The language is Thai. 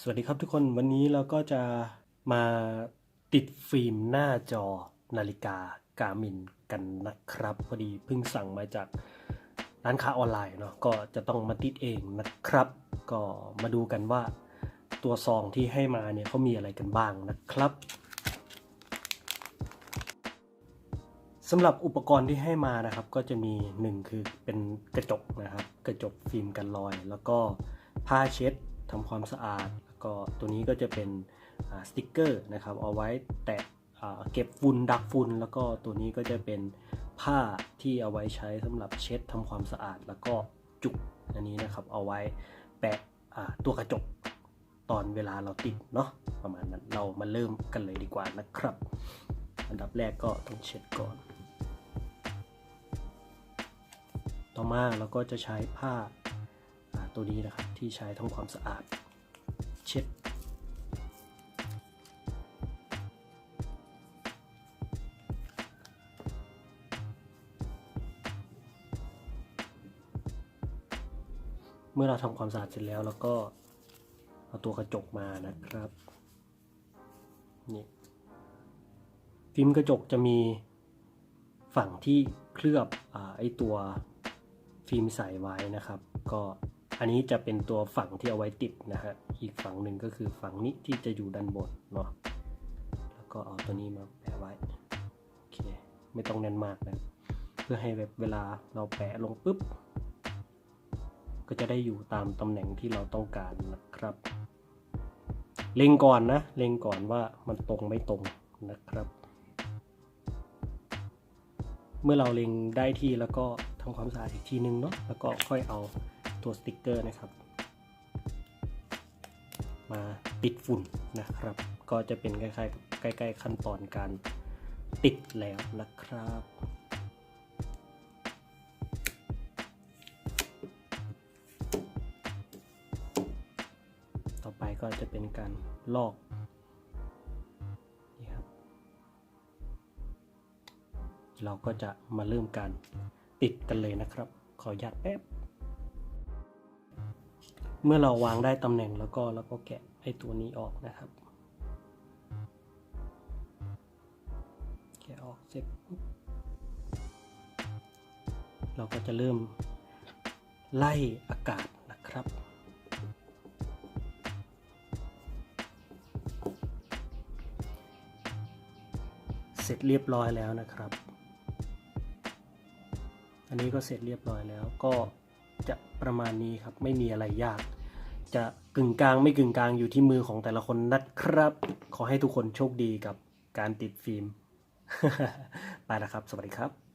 สวัสดีครับทุกคนวันนี้เราก็จะมาติดฟิล์มหน้าจอนาฬิกากามินกันนะครับพอดีเพิ่งสั่งมาจากร้านค้าออนไลน์เนาะก็จะต้องมาติดเองนะครับ ก็มาดูกันว่าตัวซองที่ให้มาเนี่ยเขามีอะไรกันบ้างนะครับสำหรับอุปกรณ์ที่ให้มานะครับ ก็จะมีหนึ่งคือเป็นกระจกนะครับ กระจกฟิล์มกันรอย แล้วก็ผ้าเช็ด ทำความสะอาด แล้วก็ตัวนี้ก็จะเป็นสติกเกอร์นะครับเอาไว้แตะเก็บฝุ่นดักฝุ่นแล้วก็ตัวนี้ก็จะเป็นผ้าที่เอาไว้ใช้สำหรับเช็ดทำความสะอาด แล้วก็จุกอันนี้นะครับเอาไว้แปะตัวกระจกตอนเวลาเราติดเนาะประมาณนั้นเรามาเริ่มกันเลยดีกว่านะครับ อันดับแรกก็ต้องเช็ดก่อน ต่อมาเราก็จะใช้ผ้า ตัวนี้นะครับ ที่ใช้ทำความสะอาด เช็ด เมื่อเราทำความสะอาดเสร็จแล้วเราก็เอาตัวกระจกมานะครับนี่ฟิล์มกระจกจะมีฝั่งที่เคลือบอไอตัวฟิล์มใสไว้นะครับ ก็ อันนี้จะเป็นตัวฝั่งที่เอาไว้ติดนะฮะ อีกฝั่งหนึ่งก็คือฝั่งนี้ที่จะอยู่ด้านบนเนาะ แล้วก็เอาตัวนี้มาแปะไว้ โอเค ไม่ต้องแน่นมากนะ เพื่อให้แบบเวลาเราแปะลงปุ๊บ ก็จะได้อยู่ตามตำแหน่งที่เราต้องการนะครับ เล็งก่อนนะ เล็งก่อนว่ามันตรงไม่ตรงนะครับ เมื่อเราเล็งได้ที่แล้วก็ทำความสะอาดอีกทีนึงเนาะ แล้วก็ค่อยเอา ตัวสติกเกอร์นะครับ มาปิดฝุ่นนะครับ ก็จะเป็นคล้ายๆใกล้ๆขั้นตอนการติดแล้วนะครับต่อไปก็จะเป็นการลอกนี่ครับ เราก็จะมาเริ่มการติดกันเลยนะครับ ขออนุญาตแป๊บ เมื่อเราวางได้ตำแหน่งแล้วก็แล้วก็แกะไอ้ตัวนี้ออกนะครับ แกะออกเสร็จเราก็จะเริ่มไล่อากาศนะครับเสร็จเรียบร้อยแล้วนะครับ อันนี้ก็เสร็จเรียบร้อยแล้วก็ จะประมาณนี้ครับไม่มีอะไรยาก จะกึ่งกลางไม่กึ่งกลางอยู่ที่มือของแต่ละคนนะครับ ขอให้ทุกคนโชคดีกับการติดฟิล์ม ไปแล้วครับ สวัสดีครับ